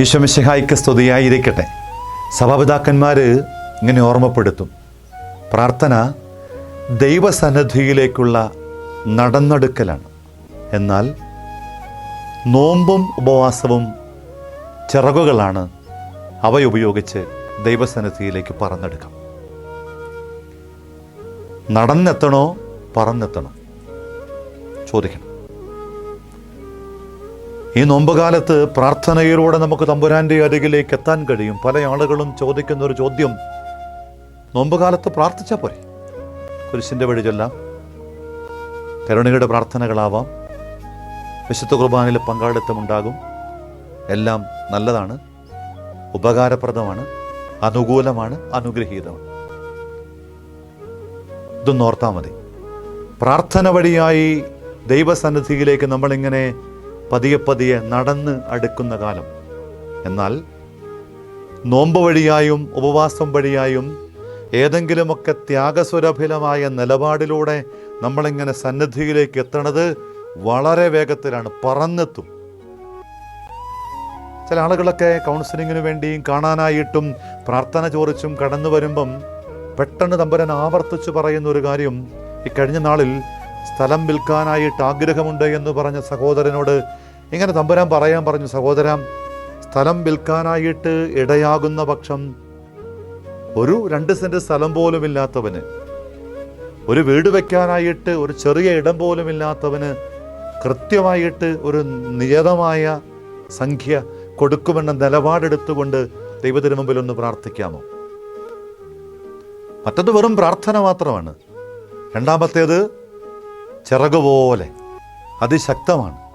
ഈശ്വമിശിഹായിക്ക് സ്തുതിയായിരിക്കട്ടെ. സഭാപിതാക്കന്മാർ ഇങ്ങനെ ഓർമ്മപ്പെടുത്തും. പ്രാർത്ഥന ദൈവസന്നദ്ധിയിലേക്കുള്ള നടന്നെടുക്കലാണ്. എന്നാൽ നോമ്പും ഉപവാസവും ചിറകുകളാണ് അവയുപയോഗിച്ച് ദൈവസന്നിധിയിലേക്ക് പറന്നെടുക്കാം. നടന്നെത്തണോ പറന്നെത്തണോ? ചോദിക്കണം. ഈ നോമ്പുകാലത്ത് പ്രാർത്ഥനയിലൂടെ നമുക്ക് തമ്പുരാന്റെ അരികിലേക്ക് എത്താൻ കഴിയും. പല ആളുകളും ചോദിക്കുന്ന ഒരു ചോദ്യം നോമ്പുകാലത്ത് പ്രാർത്ഥിച്ചാൽ പോരെ? കുരിശിന്റെ വഴി ചൊല്ലാം. കരുണയുടെ പ്രാർത്ഥനകളാവാം. വിശുദ്ധ കുർബാനയിൽ പങ്കാളിത്തമുണ്ടാകും. എല്ലാം നല്ലതാണ്. ഉപകാരപ്രദമാണ്. അനുകൂലമാണ്. അനുഗ്രഹീതമാണ്. ഇതൊന്നോർത്താൽ മതി. പ്രാർത്ഥന വഴിയായി ദൈവസന്നിധിയിലേക്ക് നമ്മളിങ്ങനെ പതിയെ പതിയെ നടന്ന് അടുക്കുന്ന കാലം. എന്നാൽ നോമ്പ് വഴിയായും ഉപവാസം വഴിയായും ഏതെങ്കിലുമൊക്കെ ത്യാഗസ്വരഭിലമായ നിലപാടിലൂടെ നമ്മളിങ്ങനെ സന്നദ്ധിയിലേക്ക് എത്തണത് വളരെ വേഗത്തിലാണ് പറന്നെത്തും. ചില ആളുകളൊക്കെ കൗൺസിലിങ്ങിന് വേണ്ടിയും കാണാനായിട്ടും പ്രാർത്ഥന ചോറിച്ചും കടന്നു വരുമ്പം പെട്ടെന്ന് തമ്പുരൻ ആവർത്തിച്ച് പറയുന്ന ഒരു കാര്യം ഈ കഴിഞ്ഞ നാളിൽ സ്ഥലം വിൽക്കാനായിട്ട് ആഗ്രഹമുണ്ട് എന്ന് പറഞ്ഞ സഹോദരനോട് ഇങ്ങനെ തമ്പുരാൻ പറയാൻ പറഞ്ഞു സഹോദരം സ്ഥലം വിൽക്കാനായിട്ട് ഇടയാകുന്ന പക്ഷം ഒരു രണ്ട് സെന്റ് സ്ഥലം പോലും ഇല്ലാത്തവന് ഒരു വീട് വെക്കാനായിട്ട് ഒരു ചെറിയ ഇടം പോലും ഇല്ലാത്തവന് കൃത്യമായിട്ട് ഒരു നിയതമായ സംഖ്യ കൊടുക്കുമെന്ന നിലപാടെടുത്തുകൊണ്ട് ദൈവത്തിന് മുമ്പിൽ ഒന്ന് പ്രാർത്ഥിക്കാമോ? മറ്റത് വെറും പ്രാർത്ഥന മാത്രമാണ്. രണ്ടാമത്തേത് ചിറകുപോലെ അതിശക്തമാണ്.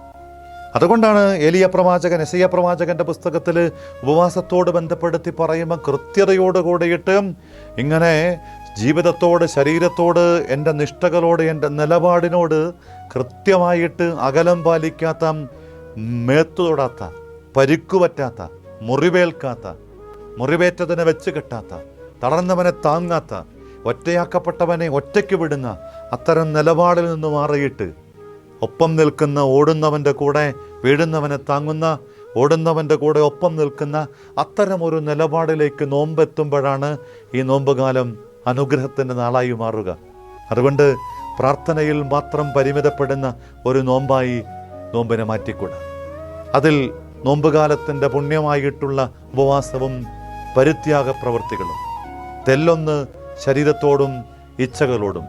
അതുകൊണ്ടാണ് ഏലിയ പ്രവാചകൻ എസയ്യ പ്രവാചകന്റെ പുസ്തകത്തിൽ ഉപവാസത്തോട് ബന്ധപ്പെടുത്തി പറയുമ്പോൾ കൃത്യതയോട് കൂടിയിട്ട് ഇങ്ങനെ ജീവിതത്തോട് ശരീരത്തോട് എന്റെ നിഷ്ഠകളോട് എന്റെ നിലപാടിനോട് കൃത്യമായിട്ട് അകലം പാലിക്കാത്ത മേത്തു തൊടാത്ത പരിക്കുപറ്റാത്ത മുറിവേൽക്കാത്ത മുറിവേറ്റതിനെ വെച്ച് കെട്ടാത്ത തളർന്നവനെ താങ്ങാത്ത ഒറ്റയാക്കപ്പെട്ടവനെ ഒറ്റയ്ക്ക് വിടുന്ന അത്തരം നിലപാടിൽ നിന്ന് മാറിയിട്ട് ഒപ്പം നിൽക്കുന്ന ഓടുന്നവന്റെ കൂടെ വീഴുന്നവനെ താങ്ങുന്ന ഓടുന്നവന്റെ കൂടെ ഒപ്പം നിൽക്കുന്ന അത്തരമൊരു നിലപാടിലേക്ക് നോമ്പെത്തുമ്പോഴാണ് ഈ നോമ്പുകാലം അനുഗ്രഹത്തിന്റെ നാളായി മാറുക. അതുകൊണ്ട് പ്രാർത്ഥനയിൽ മാത്രം പരിമിതപ്പെടുന്ന ഒരു നോമ്പായി നോമ്പിനെ മാറ്റിക്കൂടാ. അതിൽ നോമ്പുകാലത്തിന്റെ പുണ്യമായിട്ടുള്ള ഉപവാസവും പരിത്യാഗ പ്രവൃത്തികളും തെല്ലൊന്ന് ശരീരത്തോടും ഇച്ഛകളോടും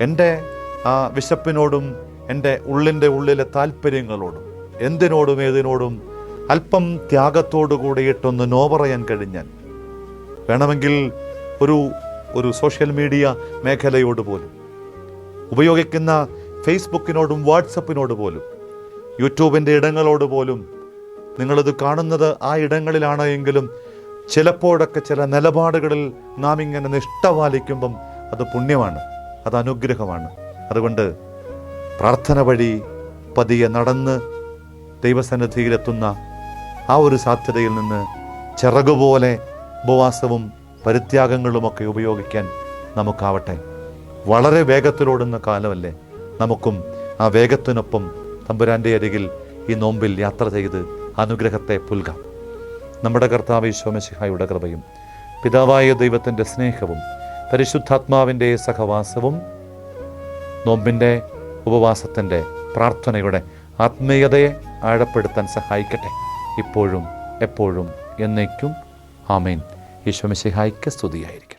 എന്റെ ആ വിശപ്പിനോടും എന്റെ ഉള്ളിന്റെ ഉള്ളിലെ താല്പര്യങ്ങളോടും എന്തിനോടും ഏതിനോടും അല്പം ത്യാഗത്തോടു കൂടിയിട്ടൊന്ന് നോ പറയാൻ കഴിഞ്ഞാൽ വേണമെങ്കിൽ ഒരു ഒരു സോഷ്യൽ മീഡിയ മേഖലയോട് പോലും ഉപയോഗിക്കുന്ന ഫേസ്ബുക്കിനോടും വാട്സപ്പിനോട് പോലും യൂട്യൂബിന്റെ ഇടങ്ങളോട് പോലും നിങ്ങളിത് കാണുന്നത് ആ ഇടങ്ങളിലാണ് എങ്കിലും ചിലപ്പോഴൊക്കെ ചില നിലപാടുകളിൽ നാം ഇങ്ങനെ നിഷ്ഠ പാലിക്കുമ്പം അത് പുണ്യമാണ് അത് അനുഗ്രഹമാണ്. അതുകൊണ്ട് പ്രാർത്ഥന വഴി പതിയെ നടന്ന് ദൈവസന്നിധിയിലെത്തുന്ന ആ ഒരു സാധ്യതയിൽ നിന്ന് ചിറകുപോലെ ഉപവാസവും പരിത്യാഗങ്ങളുമൊക്കെ ഉപയോഗിക്കാൻ നമുക്കാവട്ടെ. വളരെ വേഗത്തിലോടുന്ന കാലമല്ലേ നമുക്കും ആ വേഗത്തിനൊപ്പം തമ്പുരാന്റെ അരികിൽ ഈ നോമ്പിൽ യാത്ര ചെയ്ത് അനുഗ്രഹത്തെ പുൽകാം. നമ്മുടെ കർത്താവ് ഈശോമശിഹായുടെ കൃപയും പിതാവായ ദൈവത്തിന്റെ സ്നേഹവും പരിശുദ്ധാത്മാവിന്റെ സഹവാസവും നോമ്പിന്റെ ഉപവാസത്തിന്റെ പ്രാർത്ഥനയുടെ ആത്മീയതയെ ആഴപ്പെടുത്താൻ സഹായിക്കട്ടെ. ഇപ്പോഴും എപ്പോഴും എന്നേക്കും ആമേൻ. ഈശ്വമിശിഹായിക്ക് സ്തുതിയായിരിക്കട്ടെ.